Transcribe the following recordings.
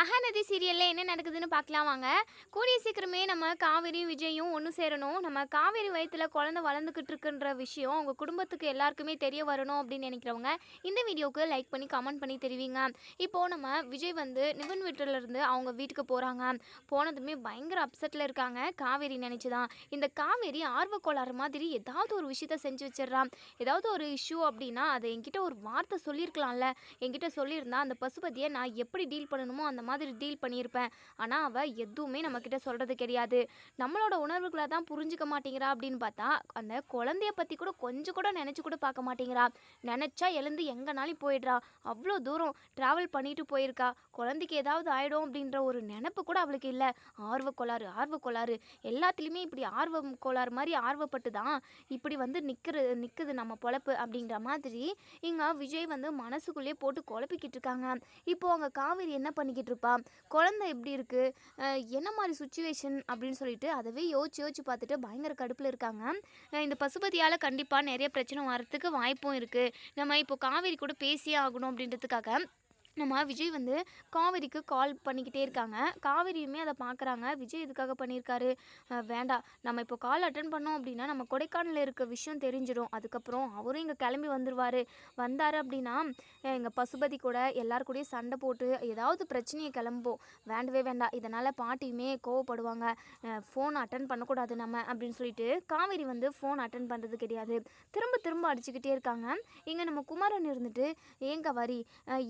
மகாநதி சீரியலில் என்ன நடக்குதுன்னு பார்க்கலாம் வாங்க. கூடிய சீக்கிரமே நம்ம காவேரியும் விஜயும் ஒன்று சேரணும். நம்ம காவேரி வயத்தில் குழந்தை வளர்ந்துக்கிட்டு இருக்குன்ற விஷயம் உங்கள் குடும்பத்துக்கு எல்லாருக்குமே தெரிய வரணும் அப்படின்னு நினைக்கிறவங்க இந்த வீடியோவுக்கு லைக் பண்ணி கமெண்ட் பண்ணி தெரிவிங்க. இப்போது நம்ம விஜய் வந்து நிபுன் வீட்டிலேருந்து அவங்க வீட்டுக்கு போகிறாங்க போனதுமே பயங்கர அப்செட்டில் இருக்காங்க. காவேரி நினச்சி தான் இந்த காவேரி ஆர்வ கோளாறு மாதிரி ஏதாவது ஒரு விஷயத்த செஞ்சு வச்சிடுறான் ஏதாவது ஒரு இஷ்யூ அப்படின்னா அதை என்கிட்ட ஒரு வார்த்தை சொல்லியிருக்கலாம்ல. என்கிட்ட சொல்லியிருந்தா அந்த பசுபதியை நான் எப்படி டீல் பண்ணணுமோ அந்த மாதிரி டீல் பண்ணியிருப்பேன். ஆனால் அவள் எதுவுமே நம்மக்கிட்ட சொல்கிறது கிடையாது. நம்மளோட உணர்வுகளை தான் புரிஞ்சுக்க மாட்டேங்கிறா அப்படின்னு பார்த்தா அந்த குழந்தைய பற்றி கூட கொஞ்சம் கூட நினச்சி கூட பார்க்க மாட்டேங்கிறா. நினச்சா எழுந்து எங்கேனாலும் போயிடுறா. அவ்வளோ தூரம் ட்ராவல் பண்ணிட்டு போயிருக்கா. குழந்தைக்கு ஏதாவது ஆகிடும் அப்படின்ற ஒரு நினப்பு கூட அவளுக்கு இல்லை. ஆர்வ கோளாறு ஆர்வ கோளாறு. எல்லாத்துலேயுமே இப்படி ஆர்வம் கோளாறு மாதிரி ஆர்வப்பட்டு தான் இப்படி வந்து நிற்கிற நிற்குது நம்ம பொழப்பு அப்படின்ற மாதிரி இங்கே விஜய் வந்து மனசுக்குள்ளேயே போட்டு குழப்பிக்கிட்டு இருக்காங்க. இப்போ அவங்க காவேரி என்ன பண்ணிக்கிட்டு இருப்பா குழந்தை எப்படி இருக்கு? அஹ் என்ன மாதிரி சுச்சுவேஷன் அப்படின்னு சொல்லிட்டு அதவே யோசிச்சு யோசிச்சு பார்த்துட்டு பயங்கர கடுப்பில் இருக்காங்க. இந்த பசுபதியால் கண்டிப்பாக நிறைய பிரச்சனை வரத்துக்கு வாய்ப்பும் இருக்குது நம்ம இப்போ காவேரி கூட பேசியே ஆகணும் அப்படின்றதுக்காக நம்ம விஜய் வந்து காவேரிக்கு கால் பண்ணிக்கிட்டே இருக்காங்க. காவேரியுமே அதை பார்க்குறாங்க விஜய் இதுக்காக பண்ணியிருக்காரு வேண்டாம். நம்ம இப்போ கால் அட்டன் பண்ணோம் அப்படின்னா நம்ம கொடைக்கானலில் இருக்க விஷயம் தெரிஞ்சிடும். அதுக்கப்புறம் அவரும் இங்கே கிளம்பி வந்துடுவார் வந்தார் அப்படின்னா எங்கள் பசுபதி கூட எல்லார் கூடயும் சண்டை போட்டு ஏதாவது பிரச்சனையை கிளம்பும் வேண்டவே வேண்டாம். இதனால் பாட்டியுமே கோவப்படுவாங்க. ஃபோன் அட்டன் பண்ணக்கூடாது நம்ம அப்படின்னு சொல்லிட்டு காவேரி வந்து ஃபோன் அட்டன் பண்ணுறது கிடையாது. திரும்ப திரும்ப அடிச்சுக்கிட்டே இருக்காங்க. இங்கே நம்ம குமாரன் இருந்துட்டு ஏங்க வரி?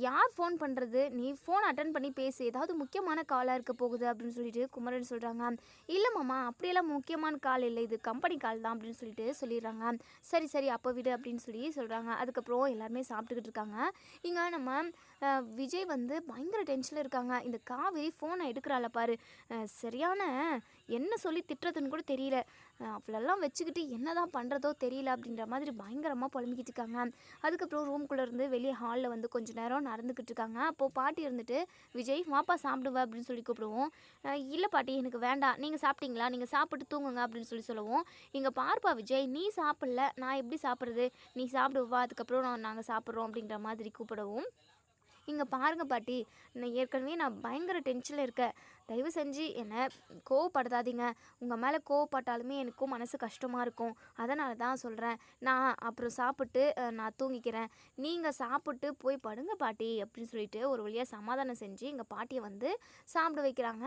யார் ஃபோன் பண்ணுறது நீ ஃபோன் அட்டன் பண்ணி பேசு. ஏதாவது முக்கியமான காலாக இருக்க போகுது அப்படின்னு சொல்லிட்டு குமரன் சொல்கிறாங்க இல்லை மாமா அப்படியெல்லாம் முக்கியமான கால் இல்லை. இது கம்பெனி கால் தான் அப்படின்னு சொல்லிட்டு சொல்லிடுறாங்க. சரி சரி அப்போ விடு அப்படின்னு சொல்லி சொல்கிறாங்க அதுக்கப்புறம் எல்லாருமே சாப்பிட்டுக்கிட்டு இருக்காங்க. இங்கே நம்ம விஜய் வந்து பயங்கர டென்ஷனில் இருக்காங்க. இந்த காவேரி ஃபோனை எடுக்கிறாள பாரு. சரியான என்ன சொல்லி திட்டுறதுன்னு கூட தெரியல. அப்படிலாம் அவளெல்லாம் வச்சுக்கிட்டு என்ன தான் பண்ணுறதோ தெரியல அப்படின்ற மாதிரி பயங்கரமாக புலம்பிக்கிட்டு இருக்காங்க. அதுக்கப்புறம் ரூம்குள்ளே இருந்து வெளியே ஹாலில் வந்து கொஞ்ச நேரம் நடந்துக்கிட்டு இருக்காங்க. அப்போது பாட்டி இருந்துட்டு விஜய் வாப்பா சாப்பிடுவா அப்படின்னு சொல்லி கூப்பிடுவோம். இல்லை பாட்டி எனக்கு வேண்டாம். நீங்கள் சாப்பிட்டீங்களா? நீங்கள் சாப்பிட்டு தூங்குங்க அப்படின்னு சொல்லி சொல்லுவோம். இங்கே பார்ப்பா விஜய் நீ சாப்பிடல. நான் எப்படி சாப்பிட்றது? நீ சாப்பிடுவா அதுக்கப்புறம் நான் நாங்கள் சாப்பிட்றோம் அப்படின்ற மாதிரி கூப்பிடவும். இங்கே பாருங்க பாட்டி நான் ஏற்கனவே நான் பயங்கர டென்ஷனில் இருக்கேன். தயவு செஞ்சு என்னை கோவப்படுத்தாதீங்க. உங்கள் மேலே கோவப்பட்டாலுமே எனக்கும் மனசு கஷ்டமாக இருக்கும். அதனால தான் சொல்கிறேன் நான் அப்புறம் சாப்பிட்டு நான் தூங்கிக்கிறேன். நீங்கள் சாப்பிட்டு போய் படுங்க பாட்டி அப்படின்னு சொல்லிட்டு ஒரு வழியாக சமாதானம் செஞ்சு எங்கள் பாட்டியை வந்து சாப்பிட வைக்கிறாங்க.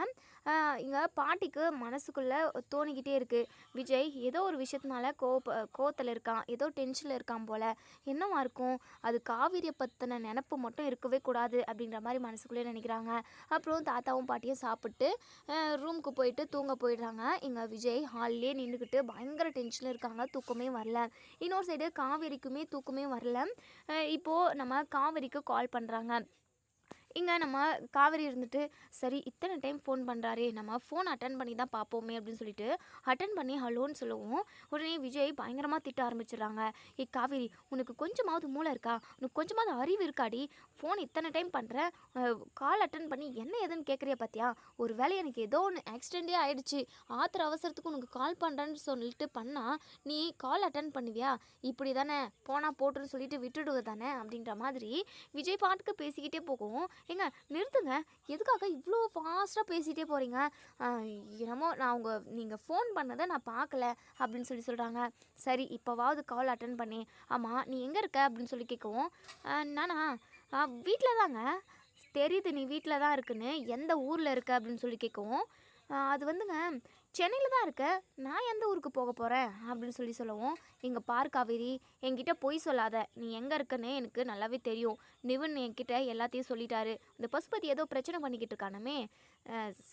இங்கே பாட்டிக்கு மனசுக்குள்ளே தோணிக்கிட்டே இருக்குது விஜய் ஏதோ ஒரு விஷயத்தினால கோவப்ப கோவத்தில் இருக்கான். ஏதோ டென்ஷனில் இருக்கான் போல். என்னவா இருக்கும்? அது காவிரியை பற்றின நினப்பு மட்டும் இருக்கவே கூடாது அப்படின்ற மாதிரி மனசுக்குள்ளே நினைக்கிறாங்க. அப்புறம் தாத்தாவும் பாட்டியும் சாப்பிட்டு ரூமுக்கு போயிட்டு தூங்க போயிடுறாங்க. இங்கே விஜய் ஹால்லே நின்றுக்கிட்டு பயங்கர டென்ஷனில் இருக்காங்க. தூக்கமே வரல. இன்னொரு சைடு காவேரிக்குமே தூக்கமே வரல. இப்போது நம்ம காவேரிக்கு கால் பண்ணுறாங்க இங்கே நம்ம காவேரி இருந்துட்டு சரி இத்தனை டைம் ஃபோன் பண்ணுறாரே நம்ம ஃபோன் அட்டன் பண்ணி தான் பார்ப்போமே அப்படின்னு சொல்லிட்டு அட்டன் பண்ணி ஹலோன்னு சொல்லுவோம் உடனே விஜய் பயங்கரமாக திட்ட ஆரம்பிச்சிடுறாங்க. ஏ காவேரி உனக்கு கொஞ்சமாவது மூளை இருக்கா? உனக்கு கொஞ்சமாவது அறிவு இருக்காடி? ஃபோன் இத்தனை டைம் பண்ணுற கால் அட்டன் பண்ணி என்ன ஏதுன்னு கேட்குறிய பார்த்தியா ஒரு வேளை எனக்கு ஏதோ ஒன்று ஆக்சிடெண்ட்டே ஆகிடுச்சு ஆத்திர அவசரத்துக்கு உனக்கு கால் பண்ணுறேன்னு சொல்லிட்டு பண்ணால் நீ கால் அட்டன் பண்ணுவியா? இப்படி தானே போனால் போட்டுன்னு சொல்லிட்டு விட்டுடுவது தானே அப்படின்ற மாதிரி விஜய் பாட்டுக்கு பேசிக்கிட்டே போகும் ஏங்க நிறுத்துங்க. எதுக்காக இவ்வளோ ஃபாஸ்ட்டாக பேசிகிட்டே போகிறீங்க என்னமோ நான் உங்கள் நீங்கள் ஃபோன் பண்ணதை நான் பார்க்கல அப்படின்னு சொல்லி சொல்கிறாங்க சரி இப்போவாவது கால் அட்டன் பண்ணி ஆமாம் நீ எங்கே இருக்க? அப்படின்னு சொல்லி கேட்கவும் நானா? வீட்டில் தாங்க. தெரியுது நீ வீட்டில் தான் இருக்குன்னு. எந்த ஊரில் இருக்க? அப்படின்னு சொல்லி கேட்கவும் அது வந்துங்க சென்னையில் தான் இருக்க. நான் எந்த ஊருக்கு போக போகிறேன் அப்படின்னு சொல்லி சொல்லவும் எங்கள் பார் காவேரி என்கிட்ட பொய் சொல்லாத. நீ எங்கே இருக்கன்னு எனக்கு நல்லாவே தெரியும். நிவன் என்கிட்ட எல்லாத்தையும் சொல்லிட்டாரு. இந்த பசுபதி ஏதோ பிரச்சனை பண்ணிக்கிட்டு இருக்கானமே.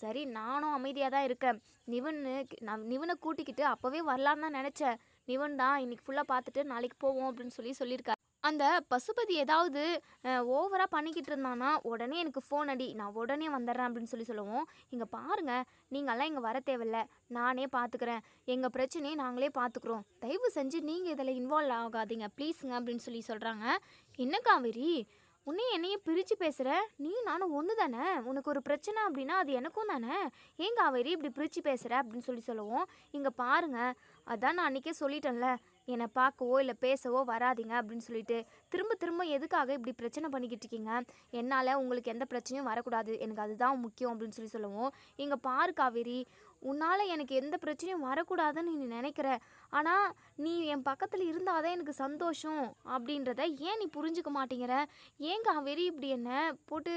சரி நானும் அமைதியாக தான் இருக்கேன். நிவன்னு நான் நிவனை கூட்டிக்கிட்டு அப்போவே வரலான்னு தான் நினச்சேன். நிவன் தான் இன்னைக்கு ஃபுல்லாக பார்த்துட்டு நாளைக்கு போவோம். அப்படின்னு சொல்லி சொல்லியிருக்காரு. அந்த பசுபதி ஏதாவது ஓவராக பண்ணிக்கிட்டு இருந்தானா உடனே எனக்கு ஃபோன் அடி. நான் உடனே வந்துடுறேன் அப்படின்னு சொல்லி சொல்லுவோம். இங்கே பாருங்கள் நீங்கள்லாம் இங்கே வர தேவையில்ல. நானே பார்த்துக்கிறேன் எங்கள் பிரச்சனையை நாங்களே பார்த்துக்குறோம் தயவு செஞ்சு நீங்கள் இதில் இன்வால்வ் ஆகாதீங்க. ப்ளீஸுங்க அப்படின்னு சொல்லி சொல்கிறாங்க என்ன காவேரி? உன்னையும் என்னையும் பிரித்து பேசுகிற நீ நானும் ஒன்று தானே? உனக்கு ஒரு பிரச்சனை அப்படின்னா அது எனக்கும் தானே? ஏங்க அவரி இப்படி பிரித்து பேசுகிற அப்படின்னு சொல்லி சொல்லுவோம். இங்கே பாருங்க. அதான் நான் அன்றைக்கே சொல்லிட்டேன்ல. என்னை பார்க்கவோ இல்லை பேசவோ வராதீங்க அப்படின்னு சொல்லிட்டு திரும்ப திரும்ப எதுக்காக இப்படி பிரச்சனை பண்ணிக்கிட்டு இருக்கீங்க? என்னால் உங்களுக்கு எந்த பிரச்சனையும் வரக்கூடாது. எனக்கு அதுதான் முக்கியம் அப்படின்னு சொல்லி சொல்லுவோம் இங்கே பாரு காவேரி உன்னால் எனக்கு எந்த பிரச்சனையும் வரக்கூடாதுன்னு நீ நினைக்கிற. ஆனால் நீ என் பக்கத்தில் இருந்தாதான் எனக்கு சந்தோஷம் அப்படின்றத ஏன் நீ புரிஞ்சுக்க மாட்டேங்கிற? ஏன் காவேரி இப்படி என்ன போட்டு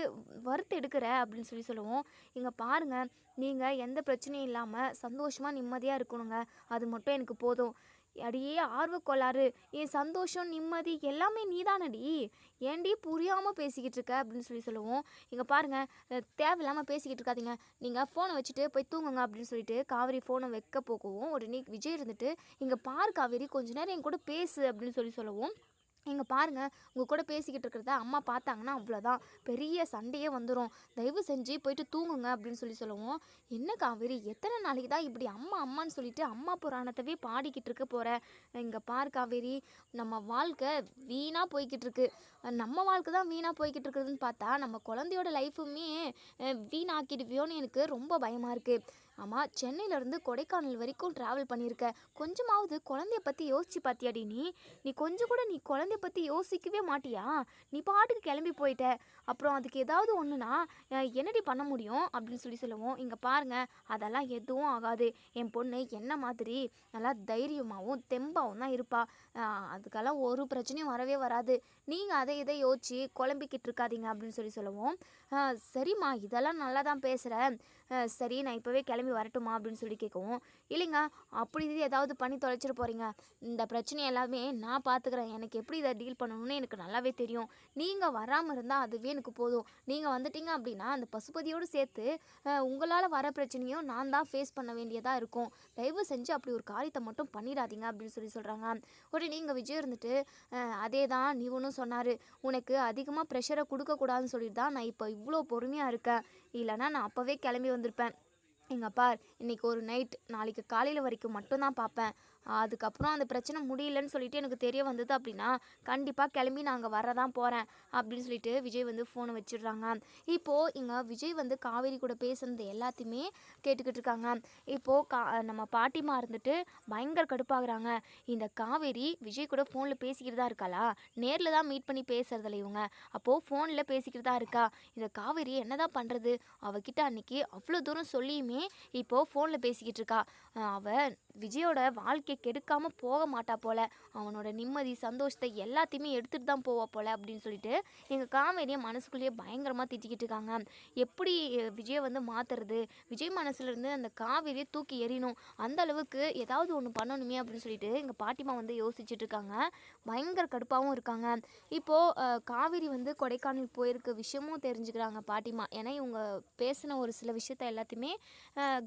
வறுத்து எடுக்கிற அப்படின்னு சொல்லி சொல்லுவோம் இங்கே பாருங்க நீங்கள் எந்த பிரச்சனையும் இல்லாமல் சந்தோஷமாக நிம்மதியாக இருக்கணுங்க. அது மட்டும் எனக்கு போதும். அடியே ஆர்வக்கோளாறு என் சந்தோஷம் நிம்மதி எல்லாமே நீதானடி. ஏன்டி புரியாமல் பேசிக்கிட்டு இருக்க? அப்படின்னு சொல்லி சொல்லுவோம். இங்கே பாருங்கள் தேவையில்லாமல் பேசிக்கிட்டு இருக்காதீங்க. நீங்கள் ஃபோனை வச்சுட்டு போய் தூங்குங்க அப்படின்னு சொல்லிட்டு காவேரி ஃபோனை வைக்க போகவும் உடனே விஜய் இருந்துட்டு இங்கே பார் காவேரி கொஞ்ச நேரம் என் கூட பேசு அப்படின்னு சொல்லி சொல்லுவோம். இங்கே பாருங்கள் உங்கள் கூட பேசிக்கிட்டு இருக்கிறத அம்மா பார்த்தாங்கன்னா அவ்வளோதான் பெரிய சண்டையே வந்துடும் தயவு செஞ்சு போயிட்டு தூங்குங்க அப்படின்னு சொல்லி சொல்லுவோம். என்ன காவேரி எத்தனை நாளைக்கு தான் இப்படி அம்மா அம்மான்னு சொல்லிட்டு அம்மா புராணத்தவே பாடிக்கிட்டு இருக்க போகிற இங்கே பார் காவேரி நம்ம வாழ்க்கை வீணாக போய்கிட்டு இருக்கு. நம்ம வாழ்க்கை தான் வீணாக போய்கிட்டு இருக்குதுன்னு பார்த்தா நம்ம குழந்தையோட லைஃபுமே வீணாக்கிடுவியோன்னு எனக்கு ரொம்ப பயமாக இருக்குது ஆமாம் சென்னையிலேருந்து கொடைக்கானல் வரைக்கும் ட்ராவல் பண்ணியிருக்க கொஞ்சமாவது குழந்தைய பற்றி யோசிச்சு பார்த்தியாடி நீ? நீ கொஞ்சம் கூட நீ குழந்தைய பற்றி யோசிக்கவே மாட்டியா? நீ பாட்டுக்கு கிளம்பி போயிட்ட. அப்புறம் அதுக்கு ஏதாவது ஒன்றுனா என்னடி பண்ண முடியும்? அப்படின்னு சொல்லி சொல்லுவோம். இங்கே பாருங்க அதெல்லாம் எதுவும் ஆகாது. என் பொண்ணு என்ன மாதிரி? நல்லா தைரியமாகவும் தெம்பாகவும் தான் இருப்பா. அதுக்கெல்லாம் ஒரு பிரச்சனையும் வரவே வராது. நீங்கள் அதை இதை யோசிச்சு குழம்பிக்கிட்டு இருக்காதீங்க அப்படின்னு சொல்லி சொல்லுவோம். சரிம்மா இதெல்லாம் நல்லா தான் பேசுகிறேன் சரி நான் இப்போவே கிளம்பி கிளம்பி வரட்டுமா அப்படின்னு சொல்லி கேட்கவும் இல்லைங்க அப்படி இது ஏதாவது பண்ணி தொலைச்சிட்டு போகிறீங்க இந்த பிரச்சனை எல்லாமே நான் பார்த்துக்கிறேன் எனக்கு எப்படி இதை டீல் பண்ணணும்னு எனக்கு நல்லாவே தெரியும். நீங்கள் வராமல் இருந்தால் அதுவே எனக்கு போதும். நீங்கள் வந்துட்டீங்க அப்படின்னா அந்த பசுபதியோடு சேர்த்து உங்களால் வர பிரச்சனையும் நான் தான் ஃபேஸ் பண்ண வேண்டியதாக இருக்கும். தயவு செஞ்சு அப்படி ஒரு காரியத்தை மட்டும் பண்ணிடாதீங்க அப்படின்னு சொல்லி சொல்கிறாங்க உடனே நீங்கள் விஜய் இருந்துட்டு அதே தான் நீ ஒன்றும் சொன்னார். உனக்கு அதிகமாக ப்ரெஷரை கொடுக்கக்கூடாதுன்னு சொல்லிட்டு தான் நான் இப்போ இவ்வளோ பொறுமையாக இருக்கேன். இல்லைன்னா நான் அப்போவே கிளம்பி வந்திருப்பேன். எங்கள் பார் இன்னைக்கு ஒரு நைட் நாளைக்கு காலையில் வரைக்கும் மட்டும்தான் பார்ப்பேன். அதுக்கப்புறம் அந்த பிரச்சனை முடியலன்னு சொல்லிட்டு எனக்கு தெரிய வந்தது அப்படின்னா கண்டிப்பாக கிளம்பி நாங்கள் வரதான் போகிறேன் அப்படின்னு சொல்லிட்டு விஜய் வந்து ஃபோனை வச்சிடுறாங்க. இப்போது இங்கே விஜய் வந்து காவேரி கூட பேசுனது எல்லாத்தையுமே கேட்டுக்கிட்டு இருக்காங்க. இப்போது கா நம்ம பாட்டிமா இருந்துட்டு பயங்கர கடுப்பாகிறாங்க. இந்த காவேரி விஜய் கூட ஃபோனில் பேசிக்கிட்டு தான் இருக்காளா? நேரில் தான் மீட் பண்ணி பேசுறதில்ல இவங்க. அப்போது ஃபோனில் பேசிக்கிட்டு தான் இருக்கா? இந்த காவேரி என்னதான் பண்ணுறது அவகிட்ட அன்னைக்கு அவ்வளோ தூரம் சொல்லியுமே இப்போது ஃபோனில் பேசிக்கிட்டு இருக்கா. அஹ் அவ விஜயோட வாழ்க்கை கெடுக்காமல் போக மாட்டா போல. அவனோட நிம்மதி சந்தோஷத்தை எல்லாத்தையுமே எடுத்துட்டு தான் போவா போல அப்படின்னு சொல்லிட்டு எங்கள் காவேரியை மனசுக்குள்ளேயே பயங்கரமாக திட்டிக்கிட்டு இருக்காங்க. எப்படி விஜயை வந்து மாற்றுறது விஜய் மனசுலேருந்து அந்த காவேரியை தூக்கி எறியணும். அந்த அளவுக்கு ஏதாவது ஒன்று பண்ணணுமே அப்படின்னு சொல்லிட்டு எங்கள் பாட்டிமா வந்து யோசிச்சுட்டு இருக்காங்க. பயங்கர கடுப்பாகவும் இருக்காங்க. இப்போது காவேரி வந்து கொடைக்கானல் போயிருக்க விஷயமும் தெரிஞ்சுக்கிறாங்க பாட்டிமா ஏன்னா இவங்க பேசின ஒரு சில விஷயத்த எல்லாத்தையுமே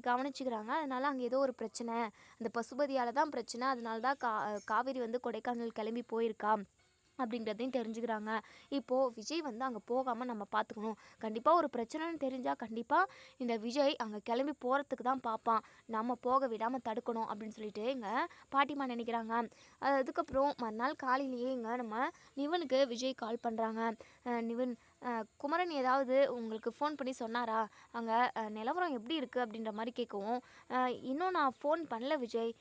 கவனிச்சுக்கிறாங்க. அதனால் அங்கே ஏதோ ஒரு பிரச்சனை அந்த பசுபதியால் தான் பிரச்சனை. அதனால தான் கா காவேரி வந்து கொடைக்கானல் கிளம்பி போயிருக்கா. அப்படின்றதையும் தெரிஞ்சுக்கிறாங்க. இப்போது விஜய் வந்து அங்கே போகாமல் நம்ம பார்த்துக்கணும் கண்டிப்பாக ஒரு பிரச்சனைன்னு தெரிஞ்சால் கண்டிப்பாக இந்த விஜய் அங்கே கிளம்பி போகிறதுக்கு தான் பார்ப்பான் நம்ம போக விடாமல் தடுக்கணும் அப்படின்னு சொல்லிட்டு இங்கே பாட்டிமா நினைக்கிறாங்க. அதுக்கப்புறம் மறுநாள் காலையிலேயே இங்கே நம்ம நிவனுக்கு விஜய் கால் பண்ணுறாங்க நிவன் குமரன் ஏதாவது உங்களுக்கு ஃபோன் பண்ணி சொன்னாரா? அங்கே நிலவரம் எப்படி இருக்குது அப்படின்ற மாதிரி கேட்கவும் இன்னும் நான் ஃபோன் பண்ணல விஜய்.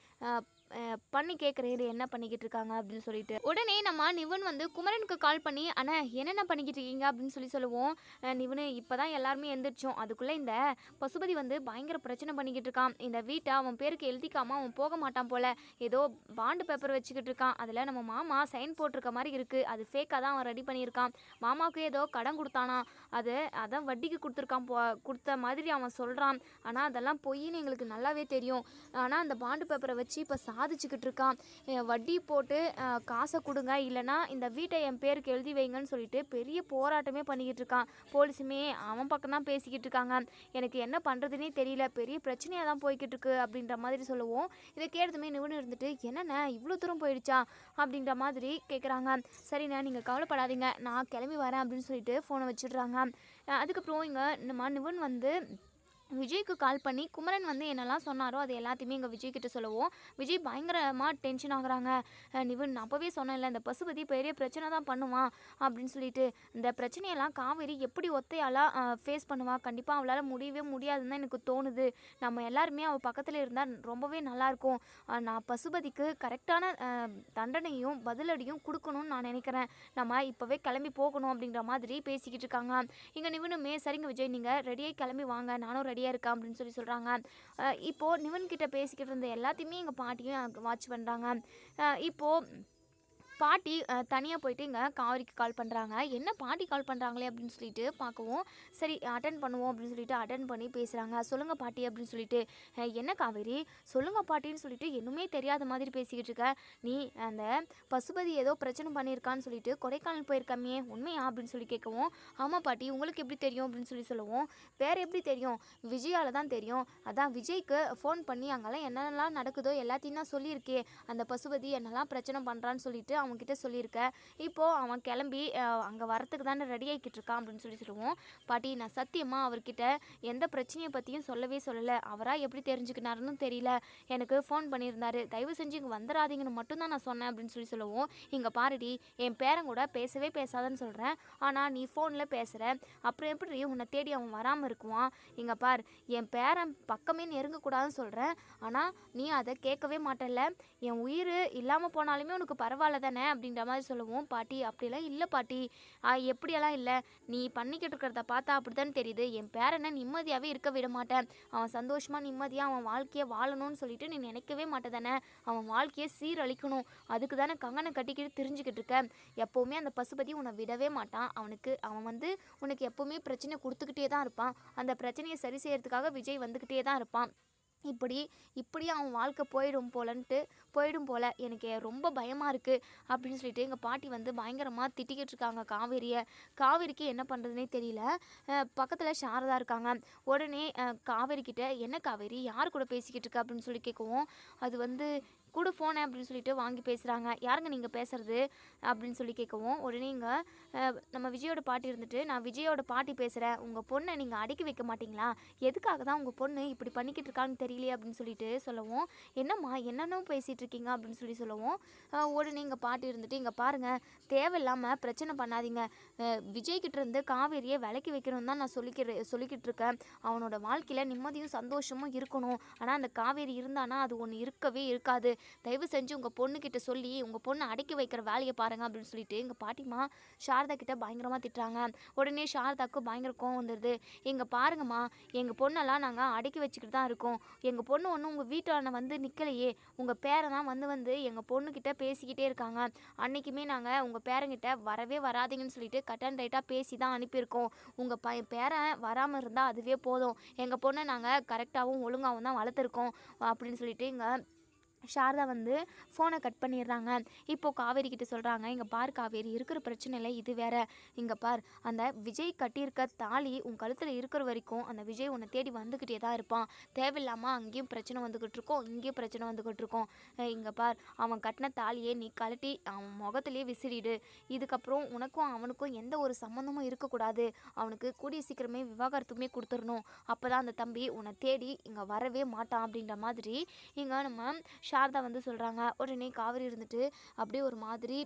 பண்ணி கேட்குறேன் என்ன பண்ணிக்கிட்டு இருக்காங்க அப்படின்னு சொல்லிட்டு. உடனே நம்ம நிவன் வந்து குமரனுக்கு கால் பண்ணி அண்ணா என்னென்ன பண்ணிக்கிட்டு இருக்கீங்க? அப்படின்னு சொல்லி சொல்லுவோம். நிவனு இப்போ தான் எல்லாருமே எந்திரிச்சோம். அதுக்குள்ளே இந்த பசுபதி வந்து பயங்கர பிரச்சனை பண்ணிக்கிட்டு இருக்கான். இந்த வீட்டை அவன் பேருக்கு எழுதிக்காம அவன் போக மாட்டான் போல. ஏதோ பாண்டு பேப்பர் வச்சுக்கிட்டு இருக்கான். அதில் நம்ம மாமா சைன் போட்டிருக்க மாதிரி இருக்குது அது ஃபேக்காக தான் அவன் ரெடி பண்ணியிருக்கான். மாமாவுக்கு ஏதோ கடன் கொடுத்தானா? அது அதான் வட்டிக்கு கொடுத்துருக்கான் போ கொடுத்த மாதிரி அவன் சொல்கிறான் ஆனால் அதெல்லாம் பொய்ன்னு எங்களுக்கு நல்லாவே தெரியும். ஆனால் அந்த பாண்டு பேப்பரை வச்சு இப்போ சாதிச்சுக்கிட்டு இருக்கான். வட்டி போட்டு காசை கொடுங்க. இல்லைனா இந்த வீட்டை என் பேருக்கு எழுதி வைங்கன்னு சொல்லிட்டு பெரிய போராட்டமே பண்ணிக்கிட்டு இருக்கான். போலீஸுமே அவன் பக்கம் தான் பேசிக்கிட்டு இருக்காங்க. எனக்கு என்ன பண்ணுறதுனே தெரியல. பெரிய பிரச்சனையாக தான் போய்கிட்டு இருக்கு அப்படின்ற மாதிரி சொல்லுவோம். இதை கேட்டதுமே நிபுணர் இருந்துட்டு என்னண்ணே இவ்வளோ தூரம் போயிடுச்சா? அப்படின்ற மாதிரி கேட்குறாங்க சரிண்ணே நீங்கள் கவலைப்படாதீங்க. நான் கிளம்பி வரேன் அப்படின்னு சொல்லிட்டு ஃபோனை வச்சிடுறாங்க. அதுக்கப்புறம் இங்கே நம்ம நிவன் வந்து விஜய்க்கு கால் பண்ணி குமரன் வந்து என்னெல்லாம் சொன்னாரோ அது எல்லாத்தையுமே எங்கள் விஜய்கிட்ட சொல்லுவோம். விஜய் பயங்கரமாக டென்ஷன் ஆகுறாங்க. நிவன் நான் அப்போவே சொன்னேன்ல இந்த பசுபதி பெரிய பிரச்சனை தான் பண்ணுவான் அப்படின்னு சொல்லிட்டு இந்த பிரச்சனையெல்லாம் காவேரி எப்படி ஒத்தையாலாம் ஃபேஸ் பண்ணுவாள் கண்டிப்பாக அவளால் முடியவே முடியாதுன்னு தான் எனக்கு தோணுது. நம்ம எல்லாருமே அவள் பக்கத்தில் இருந்தால் ரொம்பவே நல்லாயிருக்கும் நான் பசுபதிக்கு கரெக்டான தண்டனையும் பதிலடியும் கொடுக்கணும்னு நான் நினைக்கிறேன். நம்ம இப்போவே கிளம்பி போகணும் அப்படிங்கிற மாதிரி பேசிக்கிட்டு இருக்காங்க. இங்கே நிவனுமே சரிங்க விஜய் நீங்கள் ரெடியாக கிளம்பி வாங்க. நானும் ரெடியாக இருக்கா அப்படின்னு சொல்லி சொல்கிறாங்க இப்போது நிவன்கிட்ட பேசிக்கிட்டு இருந்த எல்லாத்தையுமே எங்கள் பாட்டியும் வாட்ச் பண்ணுறாங்க இப்போது பாட்டி தனியாக போயிட்டு இங்கே காவிரிக்கு கால் பண்ணுறாங்க என்ன பாட்டி கால் பண்ணுறாங்களே அப்படின்னு சொல்லிட்டு பார்க்கவும் சரி அட்டன் பண்ணுவோம் அப்படின்னு சொல்லிட்டு அட்டன் பண்ணி பேசுகிறாங்க சொல்லுங்கள் பாட்டி அப்படின்னு சொல்லிட்டு என்ன காவேரி? சொல்லுங்கள் பாட்டின்னு சொல்லிட்டு இன்னுமே தெரியாத மாதிரி பேசிக்கிட்டு இருக்க. நீ அந்த பசுபதி ஏதோ பிரச்சனை பண்ணியிருக்கான்னு சொல்லிட்டு கொடைக்கானல் போயிருக்காமே உண்மையா? அப்படின்னு சொல்லி கேட்கவும் ஆமாம் பாட்டி உங்களுக்கு எப்படி தெரியும்? அப்படின்னு சொல்லி சொல்லுவோம் வேறு எப்படி தெரியும்? விஜயால தான் தெரியும். அதான் விஜய்க்கு ஃபோன் பண்ணி அங்கெல்லாம் என்னென்னலாம் நடக்குதோ எல்லாத்தையும் தான் சொல்லியிருக்கே. அந்த பசுபதி என்னெல்லாம் பிரச்சனை பண்ணுறான்னு சொல்லிட்டு அவன்கிட்ட சொல்லியிருக்க. இப்போது அவன் கிளம்பி அங்கே வரத்துக்கு தானே ரெடி ஆகிக்கிட்டு இருக்கான் அப்படின்னு சொல்லி சொல்லுவோம். பாட்டி நான் சத்தியமாக அவர்கிட்ட எந்த பிரச்சனையை பற்றியும் சொல்லவே சொல்லலை. அவராக எப்படி தெரிஞ்சுக்கினாருன்னு தெரியல. எனக்கு ஃபோன் பண்ணியிருந்தாரு. தயவு செஞ்சு இங்கே வந்துடாதீங்கன்னு மட்டும்தான் நான் சொன்னேன் அப்படின்னு சொல்லி சொல்லுவோம். இங்கே பாருடி என் பேரன் கூட பேசவே பேசாதன்னு சொல்கிறேன் ஆனால் நீ ஃபோனில் பேசுகிற அப்புறம் எப்படி உன்னை தேடி அவன் வராமல் இருக்குவான்? இங்கே பார் என் பேரன் பக்கமே நெருங்கக்கூடாதுன்னு சொல்கிறேன் ஆனால் நீ அதை கேட்கவே மாட்டல்ல. என் உயிர் இல்லாமல் போனாலுமே உனக்கு பரவாயில்ல தானே? அப்படின்ற மாதிரி சொல்லுவோம். பாட்டி அப்படிலாம் இல்லை பாட்டி. ஆ, எப்படியெல்லாம் இல்லை? நீ பண்ணிக்கிட்டு இருக்கிறத பார்த்தா அப்படி தான் தெரியுது. என் பேரனை நிம்மதியாகவே இருக்க விட மாட்டேன். அவன் சந்தோஷமாக நிம்மதியாக அவன் வாழ்க்கையை வாழணும்னு சொல்லிட்டு நீ நினைக்கவே மாட்டேதானே அவன் வாழ்க்கையை சீரழிக்கணும். அதுக்கு தானே கங்கனை கட்டிக்கிட்டு தெரிஞ்சுக்கிட்டு இருக்க. எப்போவுமே அந்த பசுபதி உன்னை விடவே மாட்டான். அவனுக்கு அவன் வந்து உனக்கு எப்போவுமே பிரச்சனை கொடுத்துக்கிட்டே தான் இருப்பான். அந்த பிரச்சனையை சரி செய்யறதுக்காக விஜய் வந்துக்கிட்டே தான் இருப்பான். இப்படி இப்படி அவன் வாழ்க்கை போயிடும் போலன்ட்டு போயிடும் போல எனக்கு ரொம்ப பயமாக இருக்குது அப்படின்னு சொல்லிட்டு எங்கள் பாட்டி வந்து பயங்கரமாக திட்டிக்கிட்டு இருக்காங்க காவேரியை. காவேரிக்கு என்ன பண்ணுறதுனே தெரியல. பக்கத்தில் சாரதா இருக்காங்க. உடனே காவேரிக்கிட்ட காவேரி என்ன காவேரி? யார் கூட பேசிக்கிட்டு இருக்கா? அப்படின்னு சொல்லி கேட்கவும் அது வந்து கூட ஃபோனை அப்படின்னு சொல்லிட்டு வாங்கி பேசுகிறாங்க யாருங்க நீங்கள் பேசுகிறது அப்படின்னு சொல்லி கேட்கவும் உடனே இங்கே நம்ம விஜயோட பாட்டி இருந்துட்டு நான் விஜயோட பாட்டி பேசுகிறேன் உங்கள் பொண்ணை நீங்கள் அடக்கி வைக்க மாட்டீங்களா? எதுக்காக தான் உங்கள் பொண்ணு இப்படி பண்ணிக்கிட்டு இருக்கான்னு தெரியலையே அப்படின்னு சொல்லிட்டு சொல்லவும் என்னம்மா என்னென்ன பேசிகிட்டு இருக்கீங்க அப்படின்னு சொல்லி சொல்லவும் உடனே இங்கே பாட்டி இருந்துட்டு இங்கே பாருங்கள் தேவையில்லாமல் பிரச்சனை பண்ணாதீங்க. விஜய்கிட்ட விஜய் இருந்து காவேரியை விலக்கி வைக்கணும்னு தான் நான் சொல்லிக்கிற சொல்லிக்கிட்டு இருக்கேன். அவனோட வாழ்க்கையில் நிம்மதியும் சந்தோஷமும் இருக்கணும். ஆனால் அந்த காவேரி இருந்தானா அது ஒன்று இருக்கவே இருக்காது. தயவு செஞ்சு உங்கள் பொண்ணுக்கிட்ட சொல்லி உங்கள் பொண்ணை அடக்கி வைக்கிற வேலையை பாருங்கள் அப்படின்னு சொல்லிட்டு எங்கள் பாட்டிமா சாரதா கிட்ட பயங்கரமாக திட்டுறாங்க. உடனே சாரதாக்கு பயங்கர கோவம் வந்துடுது எங்கள் பாருங்கம்மா எங்கள் பொண்ணெல்லாம் நாங்கள் அடக்கி வச்சுக்கிட்டு தான் இருக்கோம். எங்கள் பொண்ணு ஒன்றும் உங்கள் வீட்டான வந்து நிற்கலையே உங்கள் பேரன் வந்து வந்து எங்கள் பொண்ணுக்கிட்ட பேசிக்கிட்டே இருக்காங்க. அன்றைக்குமே நாங்கள் உங்கள் பேரங்கிட்ட வரவே வராதீங்கன்னு சொல்லிட்டு கட் அண்ட் ரைட்டாக பேசி தான் அனுப்பியிருக்கோம். உங்கள் ப பேரன் வராமல் இருந்தால் அதுவே போதும். எங்கள் பொண்ணை நாங்கள் கரெக்டாகவும் ஒழுங்காகவும் தான் வளர்த்துருக்கோம் அப்படின்னு சொல்லிட்டு இங்கே சாரதா வந்து ஃபோனை கட் பண்ணிடுறாங்க. இப்போது காவேரி கிட்ட சொல்கிறாங்க இங்கே பார் காவேரி இருக்கிற பிரச்சனையில் இது வேற. இங்கே பார் அந்த விஜய் கட்டியிருக்க தாலி உன் கழுத்தில் இருக்கிற வரைக்கும் அந்த விஜய் உன்னை தேடி வந்துக்கிட்டே தான் இருப்பான். தேவையில்லாமல் அங்கேயும் பிரச்சனை வந்துக்கிட்டு இருக்கோம் இங்கேயும் பிரச்சனை வந்துக்கிட்டு இருக்கோம். இங்கே பார் அவன் கட்டின தாலியை நீ கழட்டி அவன் முகத்திலேயே விசிறிடு. இதுக்கப்புறம் உனக்கும் அவனுக்கும் எந்த ஒரு சம்மந்தமும் இருக்கக்கூடாது. அவனுக்கு கூடிய சீக்கிரமே விவாகரத்துமே கொடுத்துடணும். அப்போ தான் அந்த தம்பி உன்னை தேடி இங்கே வரவே மாட்டான் அப்படின்ற மாதிரி இங்கே நம்ம சாரதா வந்து சொல்கிறாங்க உடனே காவேரி இருந்துட்டு அப்படியே ஒரு மாதிரி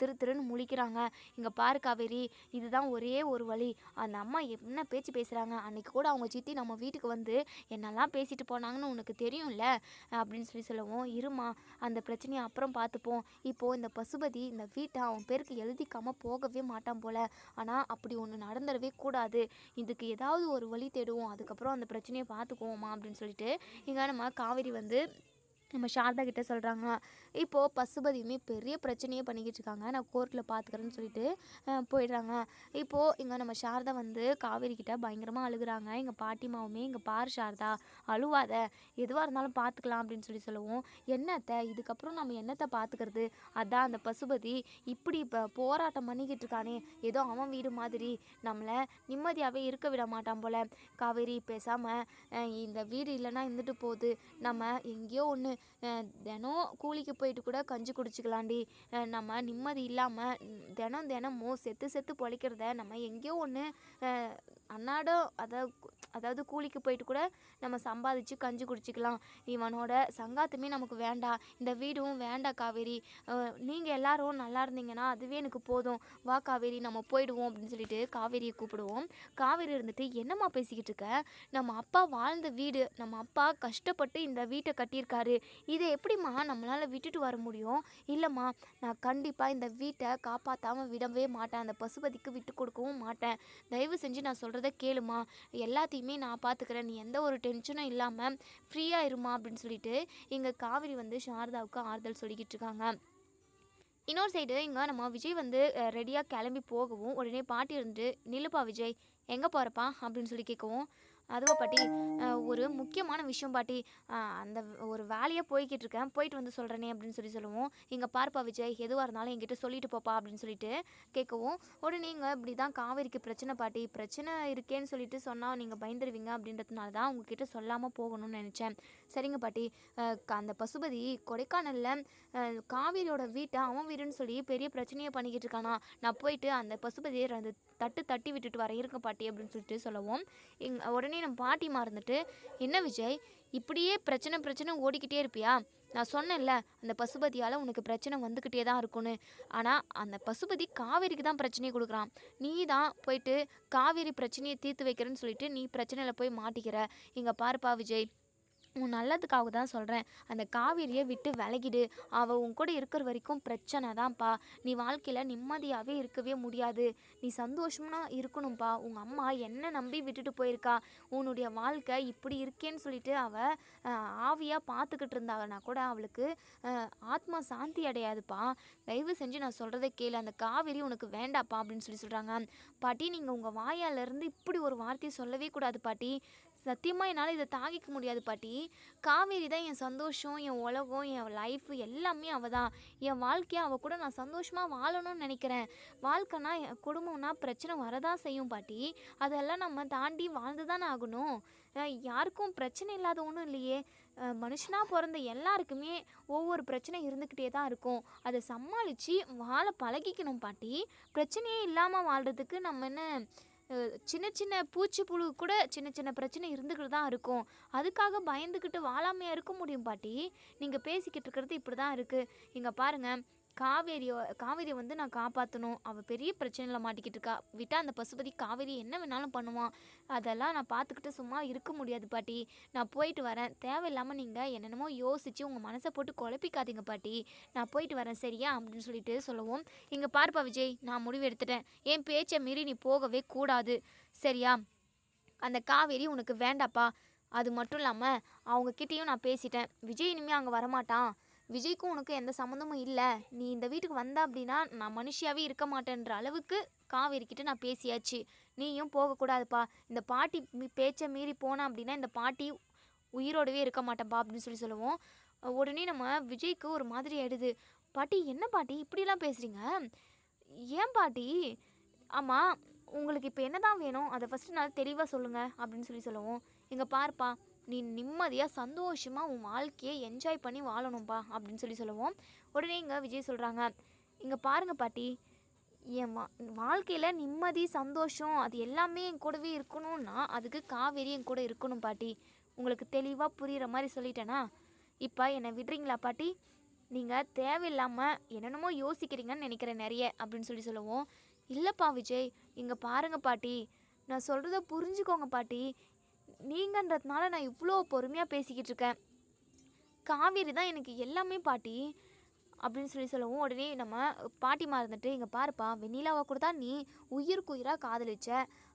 திரு திருன்னு முழிக்கிறாங்க. இங்கே பாரு காவேரி இதுதான் ஒரே ஒரு வழி. அந்த அம்மா என்ன பேச்சு பேசுகிறாங்க அன்றைக்கி கூட அவங்க சித்தி நம்ம வீட்டுக்கு வந்து என்னெல்லாம் பேசிட்டு போனாங்கன்னு உனக்கு தெரியும்ல? அப்படின்னு சொல்லி சொல்லவும். இருமா அந்த பிரச்சனையை அப்புறம் பார்த்துப்போம். இப்போது இந்த பசுபதி இந்த வீட்டை அவன் பேருக்கு எழுதிக்காமல் போகவே மாட்டான் போல. ஆனால் அப்படி ஒன்று நடந்துடவே கூடாது. இதுக்கு ஏதாவது ஒரு வழி தேடுவோம். அதுக்கப்புறம் அந்த பிரச்சனையை பார்த்துக்குவோமா அப்படின்னு சொல்லிட்டு இங்கே நம்ம காவேரி வந்து நம்ம சாரதா கிட்ட சொல்கிறாங்க இப்போது பசுபதியுமே பெரிய பிரச்சனையே பண்ணிக்கிட்டு இருக்காங்க. நான் கோர்ட்டில் பார்த்துக்கிறேன்னு சொல்லிட்டு போயிடுறாங்க. இப்போது இங்கே நம்ம சாரதா வந்து காவேரி கிட்ட பயங்கரமாக அழுகுறாங்க. எங்கள் பாட்டிமாவுமே இங்கே பார் சாரதா அழுவாத. எதுவாக இருந்தாலும் பார்த்துக்கலாம் அப்படின்னு சொல்லி சொல்லுவோம் என்னத்தை? இதுக்கப்புறம் நம்ம என்னத்தை பார்த்துக்கிறது அதான் அந்த பசுபதி இப்படி இப்போ போராட்டம் பண்ணிக்கிட்டு இருக்கானே. ஏதோ அவன் வீடு மாதிரி. நம்மளை நிம்மதியாகவே இருக்க விட மாட்டான் போல. காவேரி பேசாமல் இந்த வீடு இல்லைன்னா இருந்துட்டு போகுது. நம்ம எங்கேயோ ஒன்று தினம் கூலிக்கு போயிட்டு கூட கஞ்சி குடிச்சிக்கலாண்டி. நம்ம நிம்மதி இல்லாமல் தினம் தினமும் செத்து செத்து பொழைக்கிறத நம்ம எங்கேயோ ஒன்று அன்னாடம் அதாவது அதாவது கூலிக்கு போயிட்டு கூட நம்ம சம்பாதிச்சு கஞ்சி குடிச்சிக்கலாம். இவனோட சங்காத்தமே நமக்கு வேண்டாம் இந்த வீடும் வேண்டாம் காவேரி. நீங்கள் எல்லாரும் நல்லா இருந்தீங்கன்னா அதுவே எனக்கு போதும். வா காவேரி நம்ம போயிடுவோம் அப்படின்னு சொல்லிட்டு காவேரியை கூப்பிடுவோம். காவேரி இருந்துட்டு என்னம்மா பேசிக்கிட்டு இருக்க? நம்ம அப்பா வாழ்ந்த வீடு நம்ம அப்பா கஷ்டப்பட்டு இந்த வீட்டை கட்டியிருக்காரு. இதை எப்படிம்மா நம்மளால் விட்டுட்டு வர முடியும்? இல்லைம்மா நான் கண்டிப்பாக இந்த வீட்டை காப்பாற்றாமல் விடவே மாட்டேன். அந்த பசுபதிக்கு விட்டு கொடுக்கவும் மாட்டேன். தயவு செஞ்சு நான் சொல்கிறேன் கேளுமா. எல்லாத்தையுமே நான் பார்த்துக்கிறேன் நீ எந்த ஒரு டென்ஷனும் இல்லாமல் ஃப்ரீயாக இருமா அப்படின்னு சொல்லிட்டு இங்கே காவிரி வந்து சாரதாவுக்கு ஆறுதல் சொல்லிக்கிட்டு இருக்காங்க. இன்னொரு சைடு இங்கே நம்ம விஜய் வந்து ரெடியாக கிளம்பி போகவும் உடனே பாட்டி இருந்துட்டு நில்லுப்பா விஜய் எங்கே போகிறப்பா அப்படின்னு சொல்லி கேட்கவும் அதுவா பாட்டி? அஹ், ஒரு முக்கியமான விஷயம் பாட்டி. அஹ், அந்த ஒரு வேலையாக போய்கிட்டு இருக்கேன். போயிட்டு வந்து சொல்கிறேனே அப்படின்னு சொல்லி சொல்லுவோம். இங்கே பார்ப்பா விஜய் எதுவாக இருந்தாலும் என்கிட்ட சொல்லிட்டு போப்பா அப்படின்னு சொல்லிட்டு கேட்கவும் உடனே இங்கே இப்படி தான் காவேரிக்கு பிரச்சனை பாட்டி. பிரச்சனை இருக்கேன்னு சொல்லிட்டு சொன்னால் நீங்கள் பயந்துருவீங்க அப்படின்றதுனால தான் உங்ககிட்ட சொல்லாமல் போகணும்னு நினச்சேன். சரிங்க பாட்டி. அஹ், அந்த பசுபதி கொடைக்கானலில் காவேரியோட வீட்டை அவன் வீடுன்னு சொல்லி பெரிய பிரச்சனையை பண்ணிக்கிட்டு இருக்கானா. நான் போயிட்டு அந்த பசுபதியை அந்த தட்டு தட்டி விட்டுட்டு வர இருங்க பாட்டி அப்படின்னு சொல்லிட்டு சொல்லவும். எங் உடனே நம்ம பாட்டிமா இருந்துட்டு என்ன விஜய் இப்படியே பிரச்சனை பிரச்சனை ஓடிக்கிட்டே இருப்பியா? நான் சொன்னேன்ல அந்த பசுபதியால் உனக்கு பிரச்சனை வந்துக்கிட்டே தான் இருக்கும்னு. ஆனால் அந்த பசுபதி காவேரிக்கு தான் பிரச்சனையை கொடுக்குறான். நீ தான் போயிட்டு காவேரி பிரச்சனையை தீர்த்து வைக்கிறேன்னு சொல்லிட்டு நீ பிரச்சனையில் போய் மாட்டிக்கிற. இங்கே பாருப்பா விஜய் உன் நல்லதுக்காக தான் சொல்கிறேன் அந்த காவேரியை விட்டு விலகிடு. அவள் உன் கூட இருக்கிற வரைக்கும் பிரச்சனை தான்ப்பா. நீ வாழ்க்கையில் நிம்மதியாகவே இருக்கவே முடியாது. நீ சந்தோஷம்னா இருக்கணும்ப்பா உங்கள் அம்மா என்ன நம்பி விட்டுட்டு போயிருக்கா. உன்னுடைய வாழ்க்கை இப்படி இருக்கேன்னு சொல்லிட்டு அவள் ஆவியாக பார்த்துக்கிட்டு இருந்தாங்கன்னா கூட அவளுக்கு ஆத்மா சாந்தி அடையாதுப்பா. தயவு செஞ்சு நான் சொல்கிறத கேளு. அந்த காவேரி உனக்கு வேண்டாப்பா அப்படின்னு சொல்லி சொல்கிறாங்க பாட்டி நீங்கள் உங்கள் வாயாலேருந்து இப்படி ஒரு வார்த்தையை சொல்லவே கூடாது பாட்டி. சத்தியமாக என்னால் இதை தாங்கிக்க முடியாது பாட்டி. காவேரி தான் என் சந்தோஷம் என் உலகம் என் லைஃப் எல்லாமே அவள் தான். என் வாழ்க்கையை அவள் கூட நான் சந்தோஷமாக வாழணும்னு நினைக்கிறேன். வாழ்க்கைனா என் குடும்பம்னா பிரச்சனை வரதான் செய்யும் பாட்டி. அதெல்லாம் நம்ம தாண்டி வாழ்ந்து தானே ஆகணும் யாருக்கும் பிரச்சனை இல்லாத ஒன்றும் இல்லையே. மனுஷனாக பிறந்த எல்லாருக்குமே ஒவ்வொரு பிரச்சனை இருந்துக்கிட்டே தான் இருக்கும். அதை சமாளித்து வாழ பழகிக்கணும் பாட்டி. பிரச்சனையே இல்லாமல் வாழ்கிறதுக்கு நம்ம என்ன சின்ன சின்ன பூச்சி புழு கூட சின்ன சின்ன பிரச்சனை இருந்துக்கிட்டு தான் இருக்கும். அதுக்காக பயந்துக்கிட்டு வாழாமையாக இருக்க முடியும் பாட்டி. நீங்கள் பேசிக்கிட்டு இருக்கிறது இப்படி தான் இருக்குது இங்கே பாருங்கள் காவேரியோ காவேரியை வந்து நான் காப்பாற்றணும் அவள் பெரிய பிரச்சனையில் மாட்டிக்கிட்டு இருக்கா. விட்டால் அந்த பசுபதி காவேரி என்ன வேணாலும் பண்ணுவான் அதெல்லாம் நான் பார்த்துக்கிட்டு சும்மா இருக்க முடியாது பாட்டி. நான் போயிட்டு வரேன். தேவையில்லாமல் நீங்கள் என்னென்னமோ யோசித்து உங்கள் மனசை போட்டு குழப்பிக்காதீங்க பாட்டி. நான் போயிட்டு வரேன் சரியா? அப்படின்னு சொல்லிட்டு சொல்லுவோம். இங்கே பார்ப்பா விஜய் நான் முடிவு எடுத்துட்டேன். என் பேச்சை மீறி நீ போகவே கூடாது. சரியா? அந்த காவேரி உனக்கு வேண்டாப்பா. அது மட்டும் இல்லாமல் அவங்கக்கிட்டேயும் நான் பேசிட்டேன். விஜய் இனிமேல் அங்கே வரமாட்டான். விஜய்க்கும் உனக்கு எந்த சம்மந்தமும் இல்லை. நீ இந்த வீட்டுக்கு வந்த அப்படின்னா நான் மனுஷியாவே இருக்க மாட்டேன்ற அளவுக்கு காவேரி நான் பேசியாச்சு. நீயும் போகக்கூடாதுப்பா இந்த பாட்டி மீ- பேச்சை மீறி போனா அப்படின்னா இந்த பாட்டி உயிரோடவே இருக்க மாட்டேன்ப்பா அப்படின்னு சொல்லி சொல்லுவோம். உடனே நம்ம விஜய்க்கு ஒரு மாதிரி ஆயிடுது. பாட்டி என்ன பாட்டி? இப்படிலாம் பேசுகிறீங்க ஏன் பாட்டி? ஆமாம் உங்களுக்கு இப்போ என்ன தான் வேணும்? அதை ஃபஸ்ட்டு நான் தெளிவாக சொல்லுங்கள் அப்படின்னு சொல்லி சொல்லுவோம். இங்கே பாருப்பா. நீ நிம்மதியாக சந்தோஷமாக உன் வாழ்க்கையை என்ஜாய் பண்ணி வாழணும்ப்பா அப்படின்னு சொல்லி சொல்லுவோம். உடனே இங்கே விஜய் சொல்கிறாங்க இங்கே பாருங்கள் பாட்டி என் வா வாழ்க்கையில் நிம்மதி சந்தோஷம் அது எல்லாமே என் கூடவே இருக்கணும்னா அதுக்கு காவேரி என் கூட இருக்கணும் பாட்டி. உங்களுக்கு தெளிவாக புரிகிற மாதிரி சொல்லிட்டேனா? இப்போ என்னை விடுறீங்களா பாட்டி? நீங்கள் தேவையில்லாமல் என்னென்னமோ யோசிக்கிறீங்கன்னு நினைக்கிறேன் நிறைய அப்படின்னு சொல்லி சொல்லுவோம். இல்லைப்பா விஜய் இங்கே பாருங்கள் பாட்டி. நான் சொல்கிறத புரிஞ்சுக்கோங்க பாட்டி. நீங்கன்றதுனால நான் இவ்வளோ பொறுமையாக பேசிக்கிட்டு இருக்கேன் காவேரி தான் எனக்கு எல்லாமே பாட்டி அப்படின்னு சொல்லி சொல்லவும் உடனே நம்ம பாட்டி மறந்துட்டு இங்கே பாருப்பா வெண்ணிலாவை கூட தான் நீ உயிருக்கு உயிராக காதலிச்ச.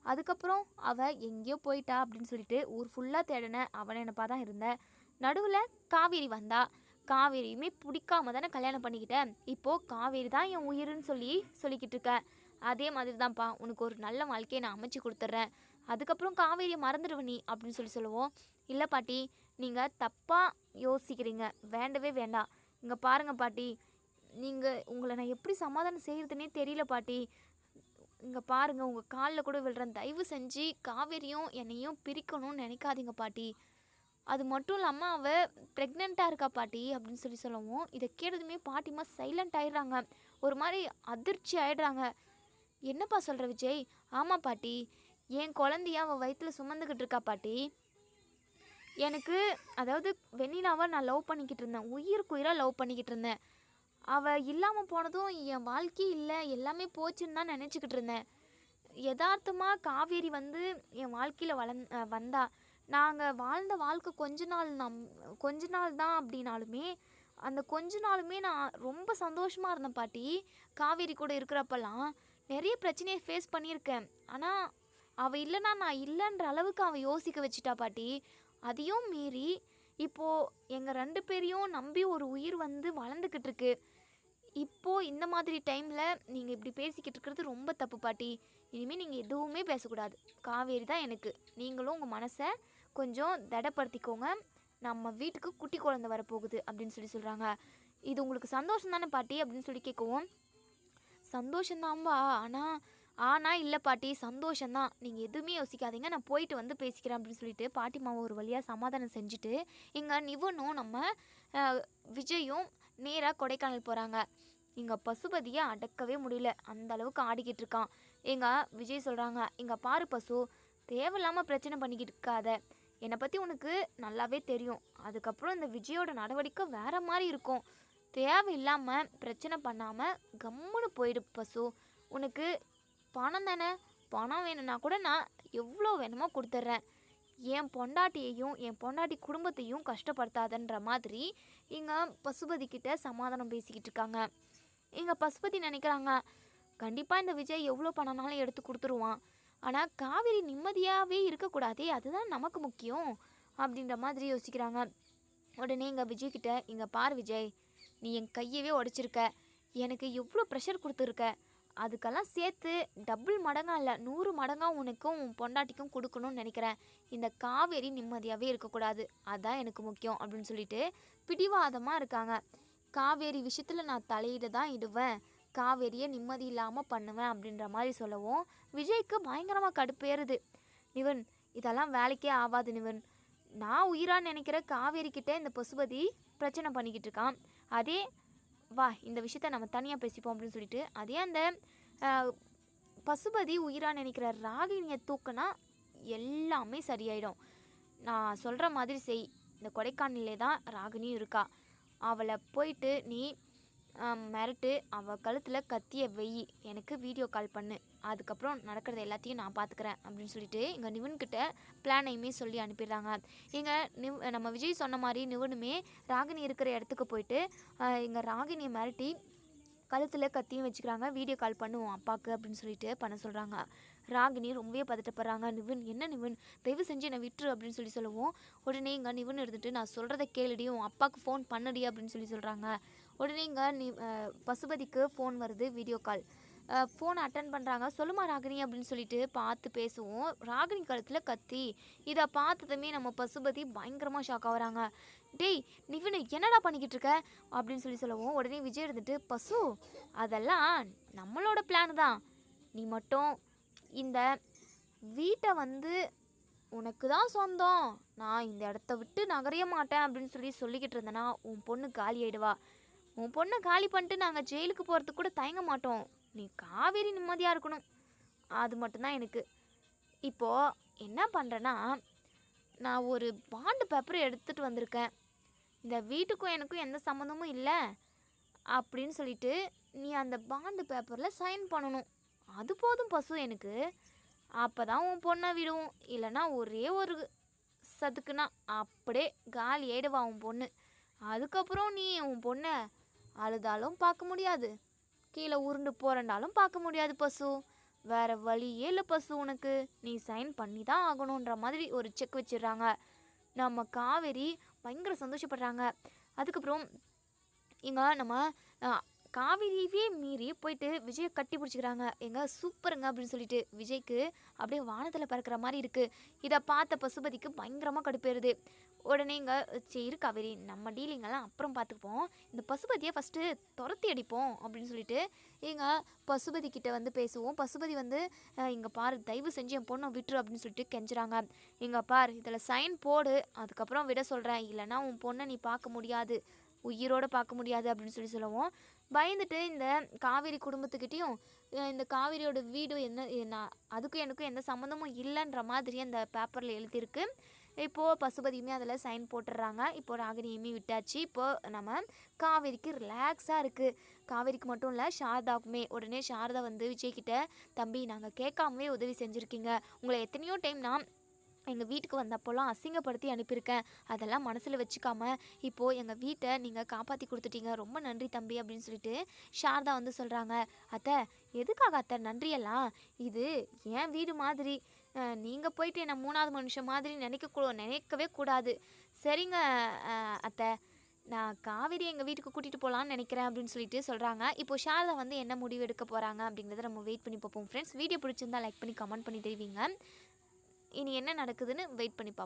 அதுக்கப்புறம் அவள் எங்கேயோ போயிட்டா அப்படின்னு சொல்லிட்டு ஊர் ஃபுல்லாக தேடின அவனை நினப்பா தான் இருந்தேன் நடுவில் காவேரி வந்தா. காவேரியுமே பிடிக்காம தானே கல்யாணம் பண்ணிக்கிட்டேன் இப்போது காவேரி தான் என் உயிருன்னு சொல்லி சொல்லிக்கிட்டு இருக்கேன் அதே மாதிரி தான்ப்பா உனக்கு ஒரு நல்ல வாழ்க்கையை நான் அமைச்சு கொடுத்துட்றேன். அதுக்கப்புறம் காவேரியை மறந்துடுவ நீ அப்படின்னு சொல்லி சொல்லுவோம். இல்லை பாட்டி நீங்கள் தப்பாக யோசிக்கிறீங்க. வேண்டவே வேண்டாம். இங்கே பாருங்கள் பாட்டி நீங்கள் உங்களை நான் எப்படி சமாதானம் செய்கிறதுனே தெரியல பாட்டி. இங்கே பாருங்கள் உங்கள் காலில் கூட விழுறேன் தயவு செஞ்சு காவேரியும் என்னையும் பிரிக்கணும்னு நினைக்காதீங்க பாட்டி. அது மட்டும் இல்லாமல் அவள் ப்ரெக்னெண்ட்டாக இருக்கா பாட்டி அப்படின்னு சொல்லி சொல்லவும். இதை கேட்டதுமே பாட்டிமா சைலண்ட் ஆயிடுறாங்க. ஒரு மாதிரி அதிர்ச்சி ஆயிடுறாங்க. என்னப்பா சொல்கிற விஜய்? ஆமாம் பாட்டி. என் குழந்தைய அவள் வயிற்றில் சுமந்துக்கிட்டு இருக்கா பாட்டி. எனக்கு அதாவது வெண்ணிலாவை நான் லவ் பண்ணிக்கிட்டு இருந்தேன். உயிருக்கு உயிராக லவ் பண்ணிக்கிட்டு இருந்தேன். அவள் இல்லாமல் போனதும் என் வாழ்க்கையே இல்லை. எல்லாமே போச்சுன்னு தான் நினச்சிக்கிட்டு இருந்தேன். யதார்த்தமாக காவேரி வந்து என் வாழ்க்கையில் வளந் வந்தா. நாங்கள் வாழ்ந்த வாழ்க்கை கொஞ்ச நாள் நம் கொஞ்ச நாள் தான் அப்படின்னாலுமே அந்த கொஞ்ச நாளுமே நான் ரொம்ப சந்தோஷமாக இருந்தேன் பாட்டி. காவேரி கூட இருக்கிறப்பெல்லாம் நிறைய பிரச்சனையை ஃபேஸ் பண்ணியிருக்கேன். ஆனால் அவள் இல்லைனா நான் இல்லைன்ற அளவுக்கு அவள் யோசிக்க வச்சிட்டா பாட்டி. அதையும் மீறி இப்போது எங்கள் ரெண்டு பேரையும் நம்பி ஒரு உயிர் வந்து வளர்ந்துக்கிட்டு இருக்கு இப்போது இந்த மாதிரி டைமில் நீங்கள் இப்படி பேசிக்கிட்டு இருக்கிறது ரொம்ப தப்பு பாட்டி. இனிமேல் நீங்கள் எதுவுமே பேசக்கூடாது. காவேரி தான் எனக்கு. நீங்களும் உங்கள் மனசை கொஞ்சம் திடப்படுத்திக்கோங்க. நம்ம வீட்டுக்கு குட்டி குழந்தை வரப்போகுது அப்படின்னு சொல்லி சொல்கிறாங்க இது உங்களுக்கு சந்தோஷம் தானே பாட்டி அப்படின்னு சொல்லி கேட்கவும். சந்தோஷந்தாம்பா ஆனால் ஆனால் இல்லை பாட்டி சந்தோஷம்தான் நீங்கள் எதுவுமே யோசிக்காதீங்க. நான் போயிட்டு வந்து பேசிக்கிறேன் அப்படின்னு சொல்லிட்டு பாட்டி மாவை ஒரு வழியாக சமாதானம் செஞ்சுட்டு இங்கே நிவனும் நம்ம விஜயும் நேராக கொடைக்கானல் போகிறாங்க இங்கே பசுபதியை அடக்கவே முடியல. அந்த அளவுக்கு ஆடிக்கிட்டு இருக்கான். எங்க விஜய் சொல்கிறாங்க இங்கே பாரு பசு தேவையில்லாமல் பிரச்சனை பண்ணிக்கிட்டு இருக்காத. என்னை பற்றி உனக்கு நல்லாவே தெரியும். அதுக்கப்புறம் இந்த விஜயோட நடவடிக்கை வேற மாதிரி இருக்கும். தேவையில்லாமல் பிரச்சனை பண்ணாமல் கம்முன்னு போயிடு பசு. உனக்கு பணம் தானே? பணம் வேணும்னா கூட நான் எவ்வளோ வேணுமோ கொடுத்துட்றேன். என் பொண்டாட்டியையும் என் பொண்டாட்டி குடும்பத்தையும் கஷ்டப்படுத்தாதன்ற மாதிரி இங்கே பசுபதி கிட்ட சமாதானம் பேசிக்கிட்டு இருக்காங்க. இங்கே பசுபதி நினைக்கிறாங்க கண்டிப்பாக இந்த விஜய் எவ்வளோ பணம்னாலும் எடுத்து கொடுத்துருவான். ஆனால் காவேரி நிம்மதியாகவே இருக்கக்கூடாதே அதுதான் நமக்கு முக்கியம் அப்படின்ற மாதிரி யோசிக்கிறாங்க. உடனே எங்கள் விஜய் கிட்ட இங்கே பார் விஜய் நீ என் கையவே உடைச்சிருக்க. எனக்கு எவ்வளோ ப்ரெஷர் கொடுத்துருக்க. அதுக்கெல்லாம் சேர்த்து டபுள் மடங்காக இல்லை நூறு மடங்காக உனக்கும் உன் பொண்டாட்டிக்கும் கொடுக்கணும்னு நினைக்கிறேன். இந்த காவேரி நிம்மதியாகவே இருக்கக்கூடாது. அதான் எனக்கு முக்கியம் அப்படின்னு சொல்லிட்டு பிடிவாதமாக இருக்காங்க. காவேரி விஷயத்தில் நான் தலையிட தான் இடுவேன். காவேரியை நிம்மதி இல்லாமல் பண்ணுவேன் அப்படின்ற மாதிரி சொல்லவும் விஜய்க்கு பயங்கரமாக கடுப்பேறுது நிவன் இதெல்லாம் வேலைக்கே ஆகாது நிவன். நான் உயிராக நினைக்கிற காவேரிக்கிட்ட இந்த பசுபதி பிரச்சனை பண்ணிக்கிட்டு இருக்கான். அதே வா இந்த விஷயத்த நம்ம தனியாக பேசிப்போம் அப்படின்னு சொல்லிட்டு அதே அந்த பசுபதி உயிராக நினைக்கிற ராகினியை தூக்குனா எல்லாமே சரியாயிடும். நான் சொல்கிற மாதிரி செய். இந்த கொடைக்கானலே தான் ராகினியும் இருக்கா. அவளை போயிட்டு நீ மிரட்டு அவள் கழுத்தில் கத்திய வெயி. எனக்கு வீடியோ கால் பண்ணு. அதுக்கப்புறம் நடக்கிறது எல்லாத்தையும் நான் பார்த்துக்கிறேன் அப்படின்னு சொல்லிட்டு இங்கே நிவன்கிட்ட பிளானையுமே சொல்லி அனுப்பிடுறாங்க. இங்கே நிவ் நம்ம விஜய் சொன்ன மாதிரி நிவனுமே ராகினி இருக்கிற இடத்துக்கு போயிட்டு இங்கே ராகினியை மிரட்டி கழுத்தில் கத்தியும் வச்சுக்கிறாங்க. வீடியோ கால் பண்ணுவோம் அப்பாவுக்கு அப்படின்னு சொல்லிட்டு பண்ண சொல்கிறாங்க ராகினி ரொம்பவே பதட்டப்படுறாங்க. நிவன் என்ன நிவன்? தயவு செஞ்சு என்னை விட்டுரு அப்படின்னு சொல்லி சொல்லுவோம். உடனே இங்கே நிவன் இருந்துட்டு நான் சொல்கிறத கேளுடி உன் அப்பாவுக்கு ஃபோன் பண்ணுடி அப்படின்னு சொல்லி சொல்கிறாங்க உடனே இங்கே நீ பசுபதிக்கு ஃபோன் வருது வீடியோ கால் ஃபோன் அட்டன் பண்ணுறாங்க சொல்லுமா ராகினி அப்படின்னு சொல்லிட்டு பார்த்து பேசுவோம். ராகினி கழுத்தில் கத்தி. இதை பார்த்ததுமே நம்ம பசுபதி பயங்கரமாக ஷாக் ஆகுறாங்க டேய் நிவின் என்னடா பண்ணிக்கிட்டு இருக்க? அப்படின்னு சொல்லி சொல்லவும். உடனே விஜய் இருந்துட்டு பசு அதெல்லாம் நம்மளோட பிளான் தான். நீ மட்டும் இந்த வீட்டை வந்து உனக்கு தான் சொந்தம். நான் இந்த இடத்த விட்டு நகரைய மாட்டேன். அப்படின்னு சொல்லி சொல்லிக்கிட்டு இருந்தேன்னா உன் பொண்ணு காலி ஆயிடுவா. உன் பொண்ணை காலி பண்ணிட்டு நாங்கள் ஜெயிலுக்கு போகிறதுக்கு கூட தயங்க மாட்டோம். நீ காவேரி நிம்மதியாக இருக்கணும். அது மட்டும்தான் எனக்கு. இப்போது என்ன பண்ணுறேன்னா நான் ஒரு பாண்டு பேப்பர் எடுத்துகிட்டு வந்திருக்கேன். இந்த வீட்டுக்கும் எனக்கும் எந்த சம்மந்தமும் இல்லை அப்படின்னு சொல்லிட்டு நீ அந்த பாண்டு பேப்பரில் சைன் பண்ணணும். அது போதும் பசு எனக்கு. அப்போ தான் உன் பொண்ணை விடுவோம் இல்லைன்னா ஒரே ஒரு சதுக்குனா அப்படியே காலி ஆயிடுவா உன் பொண்ணு. அதுக்கப்புறம் நீ உன் பொண்ணை அழுதாலும் பார்க்க முடியாது. கீழே உருண்டு போறண்டாலும் பார்க்க முடியாது பசு. வேற வழியே இல்லை பசு உனக்கு. நீ சைன் பண்ணி தான் ஆகணுன்ற மாதிரி ஒரு செக் வச்சிடுறாங்க. நம்ம காவேரி பயங்கர சந்தோஷப்படுறாங்க. அதுக்கப்புறம் இங்கே நம்ம காவிரியவே மீறி போயிட்டு விஜயை கட்டி பிடிச்சிக்கிறாங்க. எங்க சூப்பருங்க அப்படின்னு சொல்லிட்டு விஜய்க்கு அப்படியே வானத்தில் பறக்கிற மாதிரி இருக்குது இதை பார்த்த பசுபதிக்கு பயங்கரமாக கடுப்பேறுது. உடனே இங்கே சரி காவேரி நம்ம டீலிங்கெல்லாம் அப்புறம் பார்த்துப்போம் இந்த பசுபதியை ஃபஸ்ட்டு துரத்தி அடிப்போம். அப்படின்னு சொல்லிட்டு இங்கே பசுபதி கிட்டே வந்து பேசுவோம். பசுபதி வந்து இங்கே பாரு தயவு செஞ்சு என் பொண்ணை விட்டுரு அப்படின்னு சொல்லிட்டு கெஞ்சுறாங்க. இங்கே பார் இதில் சைன் போடு. அதுக்கப்புறம் விட சொல்கிறேன் இல்லைன்னா உன் பொண்ணை நீ பார்க்க முடியாது. உயிரோடு பார்க்க முடியாது அப்படின்னு சொல்லி சொல்லுவோம். பயந்துட்டு இந்த காவேரி குடும்பத்துக்கிட்டேயும் இந்த காவேரியோட வீடு என்ன நான் அதுக்கும் எனக்கும் எந்த சம்மந்தமும் இல்லைன்ற மாதிரி அந்த பேப்பரில் எழுதியிருக்கு. இப்போது பசுபதியுமே அதில் சைன் போட்டுடுறாங்க. இப்போ ராகினியுமே விட்டாச்சு. இப்போது நம்ம காவேரிக்கு ரிலாக்ஸாக இருக்குது காவேரிக்கு மட்டும் இல்லை சாரதாவுக்குமே. உடனே சாரதா வந்து விஜய்கிட்ட தம்பி நாங்கள் கேட்காமவே உதவி செஞ்சுருக்கீங்க. உங்களை எத்தனையோ டைம் நான் எங்கள் வீட்டுக்கு வந்தப்போலாம் அசிங்கப்படுத்தி அனுப்பியிருக்கேன். அதெல்லாம் மனசில் வச்சுக்காம இப்போது எங்கள் வீட்டை நீங்கள் காப்பாற்றி கொடுத்துட்டீங்க. ரொம்ப நன்றி தம்பி அப்படின்னு சொல்லிட்டு சாரதா வந்து சொல்கிறாங்க அத்தை எதுக்காக அத்தை? நன்றியெல்லாம். இது என் வீடு மாதிரி. நீங்கள் போயிட்டு என்னை மூணாவது மனுஷன் மாதிரி நினைக்க நினைக்கவே கூடாது. சரிங்க அத்தை. நான் காவேரி எங்கள் வீட்டுக்கு கூட்டிகிட்டு போகலான்னு நினைக்கிறேன் அப்படின்னு சொல்லிட்டு சொல்கிறாங்க இப்போ ஷாரதா வந்து என்ன முடிவு எடுக்க போகிறாங்க அப்படிங்கிறத நம்ம வெயிட் பண்ணி பார்ப்போம். ஃப்ரெண்ட்ஸ் வீடியோ பிடிச்சிருந்தா லைக் பண்ணி கமெண்ட் பண்ணி தெரிவிங்க. இனி என்ன நடக்குதுன்னு வெயிட் பண்ணி பார்ப்போம்